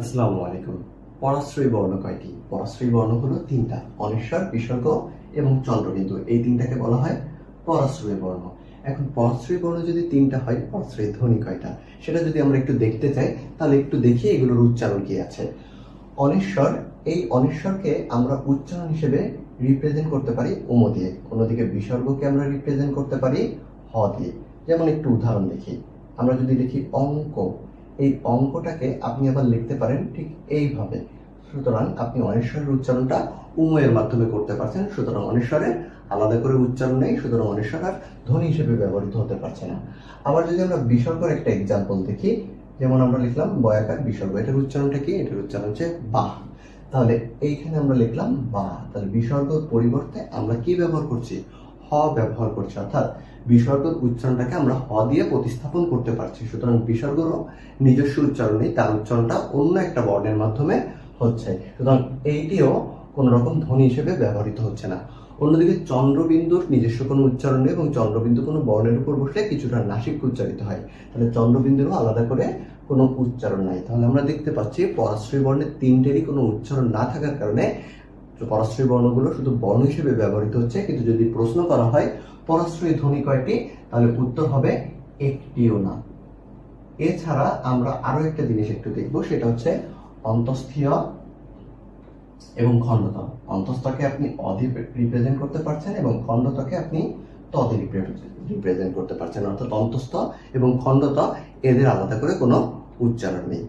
আসসালামু আলাইকুম। পরাশ্রয়ী বর্ণ কয়টি? পরাশ্রয়ী বর্ণ হলো তিনটা, অনিশ্বর, বিসর্গ এবং চন্দ্রবিন্দু এই তিনটাকে বলা হয় পরাশ্রয়ী বর্ণ। এখন পরাশ্রয়ী বর্ণ যদি তিনটা হয়, পরাশ্রয়ী ধ্বনি কয়টা? সেটা যদি আমরা একটু দেখতে চাই, তাহলে একটু দেখি এগুলোর উচ্চারণ কি আছে। অনিশ্বর, এই অনিশ্বরকে আমরা উচ্চারণ হিসেবে রিপ্রেজেন্ট করতে পারি উম দিয়ে। অন্যদিকে বিসর্গকে আমরা রিপ্রেজেন্ট করতে পারি হ দিয়ে। যেমন একটু উদাহরণ দেখি। আমরা যদি লিখি অঙ্ক এই অঙ্কটাকে আপনি আবার লিখতে পারেন ঠিক এইভাবে। সুতরাং আপনি অনেশ্বরের উচ্চারণটা উময়ের মাধ্যমে করতে পারছেন, সুতরাং অনেশ্বরের আলাদা করে উচ্চারণ নেই, সুতরাং অনেশ্বর আর ধ্বনি হিসেবে ব্যবহৃত হতে পারছে না। আবার যদি আমরা বিসর্গের একটা এক্সাম্পল দেখি, যেমন আমরা লিখলাম বয়াকার বিসর্গ, এটার উচ্চারণটা কি? এটার উচ্চারণ হচ্ছে বাহ। তাহলে এইখানে আমরা লিখলাম বাহ। তাহলে বিসর্গর পরিবর্তে আমরা কি ব্যবহার করছি? হ ব্যবহার করছি, অর্থাৎ বিসর্গ উচ্চারণটাকে আমরা হ দিয়ে প্রতিস্থাপন করতে পারছি। সুতরাং বিসর্গরও নিজস্ব উচ্চারণ নেই, তার উচ্চারণটা অন্য একটা বর্ণের মাধ্যমে হচ্ছে। সুতরাং এইটিও কোন রকম ধ্বনি হিসেবে ব্যবহৃত হচ্ছে না। অন্যদিকে চন্দ্রবিন্দুর নিজস্ব কোনো উচ্চারণ নেই এবং চন্দ্রবিন্দু কোনো বর্ণের উপর বসলে কিছুটা নাসিক উচ্চারিত হয়। তাহলে চন্দ্রবিন্দুরও আলাদা করে কোনো উচ্চারণ নাই। তাহলে আমরা দেখতে পাচ্ছি পরাশ্রয়ী বর্ণের তিনটেরই কোনো উচ্চারণ না থাকার কারণে পরাশ্রয়ী বর্ণগুলো শুধু বর্ণ হিসেবে ব্যবহৃত হচ্ছে, কিন্তু যদি প্রশ্ন করা হয়, পরাশ্রয়ী ধ্বনি কয়টি? তাহলে উত্তর হবে একটিও না। এছাড়া আমরা আরও একটা জিনিস একটু দেখব, সেটা হচ্ছে অন্তস্থীয় এবং খণ্ডত অন্তস্থকে আপনি অধি রিপ্রেজেন্ট করতে পারছেন এবং খণ্ডতকে আপনি তদে রিপ্রেজেন্ট করতে পারছেন, অর্থাৎ অন্তস্থ এবং খণ্ডত এদের আলাদা করে কোনো উচ্চারণ নেই।